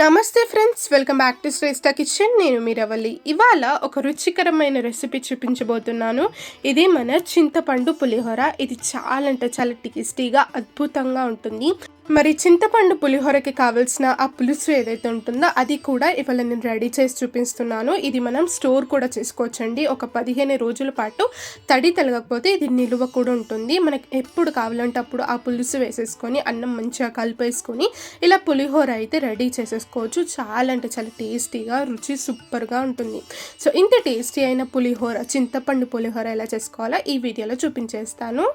నమస్తే friends welcome back to Shreshta kitchen. నేను మీరవల్లి ఇవాళ ఒక రుచికరమైన రెసిపీ చూపించబోతున్నాను. ఇది మన చింతపండు పులిహోర. ఇది చాలా అంటే చాలా టేస్టీగా అద్భుతంగా ఉంటుంది. మరి చింతపండు పులిహోరకి కావాల్సిన ఆ పులుసు ఏదైతే ఉంటుందో అది కూడా ఇవాళ నేను రెడీ చేసి చూపిస్తున్నాను. ఇది మనం స్టోర్ కూడా చేసుకోవచ్చండి. ఒక పదిహేను రోజుల పాటు తడి తలగకపోతే ఇది నిలువ కూడా ఉంటుంది. మనకి ఎప్పుడు కావాలంటే అప్పుడు ఆ పులుసు వేసేసుకొని అన్నం మంచిగా కలిపేసుకొని ఇలా పులిహోర అయితే రెడీ చేసేసుకోవచ్చు. చాలా అంటే చాలా టేస్టీగా రుచి సూపర్గా ఉంటుంది. సో ఇంత టేస్టీ అయిన పులిహోర చింతపండు పులిహోర ఎలా చేసుకోవాలో ఈ వీడియోలో చూపించేస్తాను.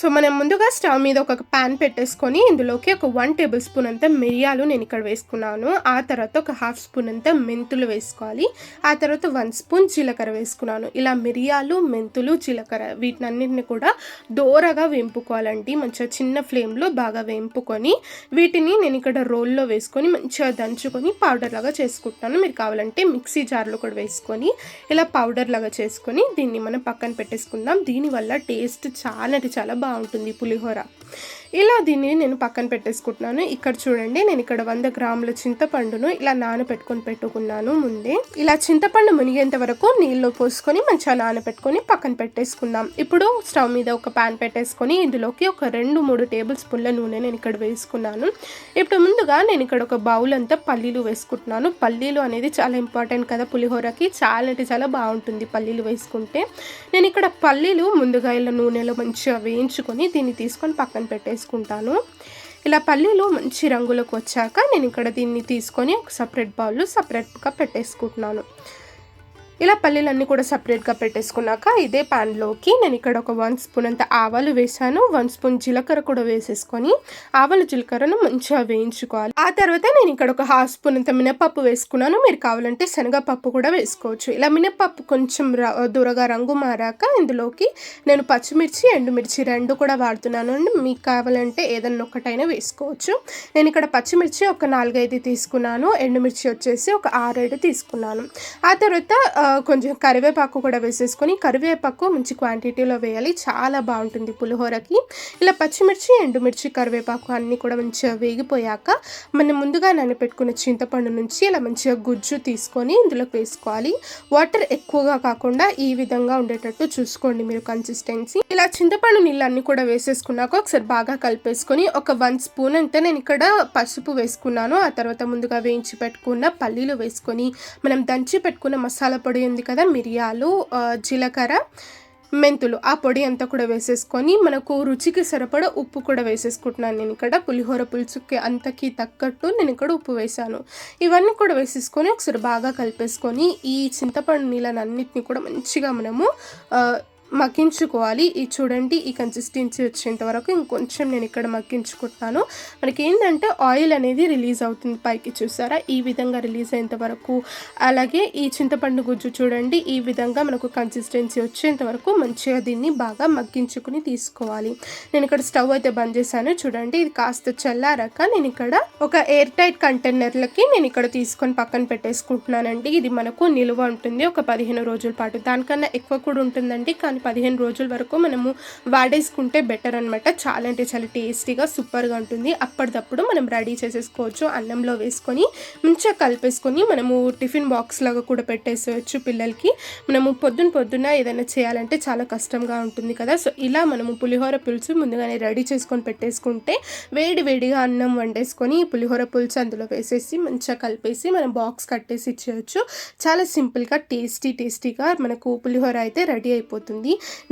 సో మనం ముందుగా స్టవ్ మీద ఒక ప్యాన్ పెట్టేసుకొని ఇందులోకి ఒక వన్ టేబుల్ స్పూన్ అంత మిరియాలు నేను ఇక్కడ వేసుకున్నాను. ఆ తర్వాత ఒక హాఫ్ స్పూన్ అంత మెంతులు వేసుకోవాలి. ఆ తర్వాత వన్ స్పూన్ జీలకర్ర వేసుకున్నాను. ఇలా మిరియాలు మెంతులు జీలకర్ర వీటినన్నింటిని కూడా దోరగా వేంపుకోవాలండి. మంచిగా చిన్న ఫ్లేమ్లో బాగా వేంపుకొని వీటిని నేను ఇక్కడ రోల్లో వేసుకొని మంచిగా దంచుకొని పౌడర్ లాగా చేసుకుంటాను మీరు కావాలంటే మిక్సీ జార్లో కూడా వేసుకొని ఇలా పౌడర్ లాగా చేసుకొని దీన్ని మనం పక్కన పెట్టేసుకుందాం. దీనివల్ల టేస్ట్ చాలా అంటే చాలా బాగుంటుంది పులిహోర. ఇలా దీన్ని నేను పక్కన పెట్టేసుకుంటున్నాను. ఇక్కడ చూడండి నేను ఇక్కడ వంద గ్రాముల చింతపండును ఇలా నానబెట్టుకొని పెట్టుకున్నాను ముందే. ఇలా చింతపండు మునిగేంత వరకు నీళ్ళు పోసుకొని మంచిగా నానబెట్టుకొని పక్కన పెట్టేసుకుందాం. ఇప్పుడు స్టవ్ మీద ఒక ప్యాన్ పెట్టేసుకొని ఇందులోకి ఒక రెండు మూడు టేబుల్ స్పూన్ల నూనె నేను ఇక్కడ వేసుకున్నాను. ఇప్పుడు ముందుగా నేను ఇక్కడ ఒక బౌల్ అంతా పల్లీలు వేసుకుంటున్నాను. పల్లీలు అనేది చాలా ఇంపార్టెంట్ కదా పులిహోరకి. చాలా అంటే చాలా బాగుంటుంది పల్లీలు వేసుకుంటే. నేను ఇక్కడ పల్లీలు ముందుగా ఇలా నూనెలో మంచిగా వేయించుకొని దీన్ని తీసుకొని పక్కన పెట్టేసుకుంటాను. ఇలా పల్లీలు మంచి రంగులోకి వచ్చాక నేను ఇక్కడ దీన్ని తీసుకొని ఒక సపరేట్ బౌల్లో సపరేట్గా పెట్టేసుకుంటున్నాను. ఇలా పల్లీలన్నీ కూడా సపరేట్గా పెట్టేసుకున్నాక ఇదే ప్యాన్లోకి నేను ఇక్కడ ఒక వన్ స్పూన్ అంత ఆవాలు వేసాను. వన్ స్పూన్ జీలకర్ర కూడా వేసేసుకొని ఆవాలు జీలకర్రను మంచిగా వేయించుకోవాలి. ఆ తర్వాత నేను ఇక్కడ ఒక హాఫ్ స్పూన్ అంత మినపప్పు వేసుకున్నాను. మీరు కావాలంటే శనగపప్పు కూడా వేసుకోవచ్చు. ఇలా మినపప్పు కొంచెం దూరగా రంగు మారాక ఇందులోకి నేను పచ్చిమిర్చి ఎండుమిర్చి రెండు కూడా వాడుతున్నాను అండి. మీకు కావాలంటే ఏదన్నా ఒకటైనా వేసుకోవచ్చు. నేను ఇక్కడ పచ్చిమిర్చి ఒక నాలుగైదు తీసుకున్నాను. ఎండుమిర్చి వచ్చేసి ఒక ఆరేడు తీసుకున్నాను. ఆ తర్వాత కొంచెం కరివేపాకు కూడా వేసేసుకొని కరివేపాకు మంచి క్వాంటిటీలో వేయాలి. చాలా బాగుంటుంది పులిహోరకి. ఇలా పచ్చిమిర్చి ఎండుమిర్చి కరివేపాకు అన్నీ కూడా మంచిగా వేగిపోయాక మనం ముందుగా నానబెట్టుకున్న చింతపండు నుంచి ఇలా మంచిగా గుజ్జు తీసుకొని ఇందులోకి వేసుకోవాలి. వాటర్ ఎక్కువగా కాకుండా ఈ విధంగా ఉండేటట్టు చూసుకోండి మీరు కన్సిస్టెన్సీ ఇలా చింతపండు నీళ్ళు కూడా వేసేసుకున్నాక ఒకసారి బాగా కలిపేసుకొని ఒక వన్ స్పూన్ అంతా నేను ఇక్కడ పసుపు వేసుకున్నాను. ఆ తర్వాత ముందుగా వేయించి పెట్టుకున్న పల్లీలు వేసుకొని మనం దంచి పెట్టుకున్న మసాలా పొడి పొడి ఉంది కదా మిరియాలు జీలకర్ర మెంతులు ఆ పొడి అంతా కూడా వేసేసుకొని మనకు రుచికి సరిపడ ఉప్పు కూడా వేసేసుకుంటున్నాను నేను ఇక్కడ. పులిహోర పులుసుకి అంతకి తగ్గట్టు నేను ఇక్కడ ఉప్పు వేసాను ఇవన్నీ కూడా వేసేసుకొని ఒకసారి బాగా కలిపేసుకొని ఈ చింతపండు నీళ్ళని అన్నిటిని కూడా మంచిగా మనము మగ్గించుకోవాలి. ఇది చూడండి ఈ కన్సిస్టెన్సీ వచ్చేంత వరకు ఇంకొంచెం నేను ఇక్కడ మగ్గించుకుంటాను మనకి ఏంటంటే ఆయిల్ అనేది రిలీజ్ అవుతుంది పైకి చూసారా? ఈ విధంగా రిలీజ్ అయ్యేంత వరకు. అలాగే ఈ చింతపండు గుజ్జు చూడండి ఈ విధంగా మనకు కన్సిస్టెన్సీ వచ్చేంత వరకు మంచిగా దీన్ని బాగా మగ్గించుకుని తీసుకోవాలి. నేను ఇక్కడ స్టవ్ అయితే బంద్ చేశాను చూడండి ఇది కాస్త చల్లారాక నేను ఇక్కడ ఒక ఎయిర్ టైట్ కంటైనర్లకి నేను ఇక్కడ తీసుకొని పక్కన పెట్టేసుకుంటున్నానండి. ఇది మనకు నిల్వ ఉంటుంది ఒక పదిహేను రోజుల పాటు. దానికన్నా ఎక్కువ కూడా ఉంటుందండి కానీ పదిహేను రోజుల వరకు మనము వాడేసుకుంటే బెటర్ అనమాట చాలా అంటే చాలా టేస్టీగా సూపర్గా ఉంటుంది. అప్పటిదప్పుడు మనం రెడీ చేసేసుకోవచ్చు అన్నంలో వేసుకొని మంచిగా కలిపేసుకొని మనము టిఫిన్ బాక్స్ లాగా కూడా పెట్టేసేయచ్చు పిల్లలకి. మనము పొద్దున పొద్దున్న ఏదైనా చేయాలంటే చాలా కష్టంగా ఉంటుంది కదా. సో ఇలా మనము పులిహోర పులుసు ముందుగానే రెడీ చేసుకొని పెట్టేసుకుంటే వేడి వేడిగా అన్నం వండేసుకొని పులిహోర పులుసు అందులో వేసేసి మంచిగా కలిపేసి మనం బాక్స్ కట్టేసి ఇచ్చేయచ్చు. చాలా సింపుల్గా టేస్టీ టేస్టీగా మనకు పులిహోర అయితే రెడీ అయిపోతుంది.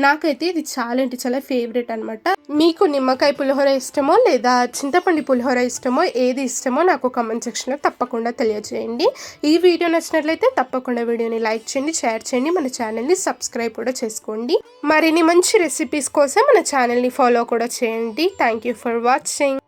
నాకైతే ఇది చాలా అంటే చాలా ఫేవరెట్ అనమాట మీకు నిమ్మకాయ పులిహోర ఇష్టమో లేదా చింతపండు పులిహోర ఇష్టమో ఏది ఇష్టమో నాకు కామెంట్ సెక్షన్లో తప్పకుండా తెలియజేయండి. ఈ వీడియో నచ్చినట్లయితే తప్పకుండా వీడియోని లైక్ చేయండి షేర్ చేయండి మన ఛానల్ని సబ్స్క్రైబ్ కూడా చేసుకోండి. మరిన్ని మంచి రెసిపీస్ కోసం మన ఛానల్ని ఫాలో కూడా చేయండి. Thank you for watching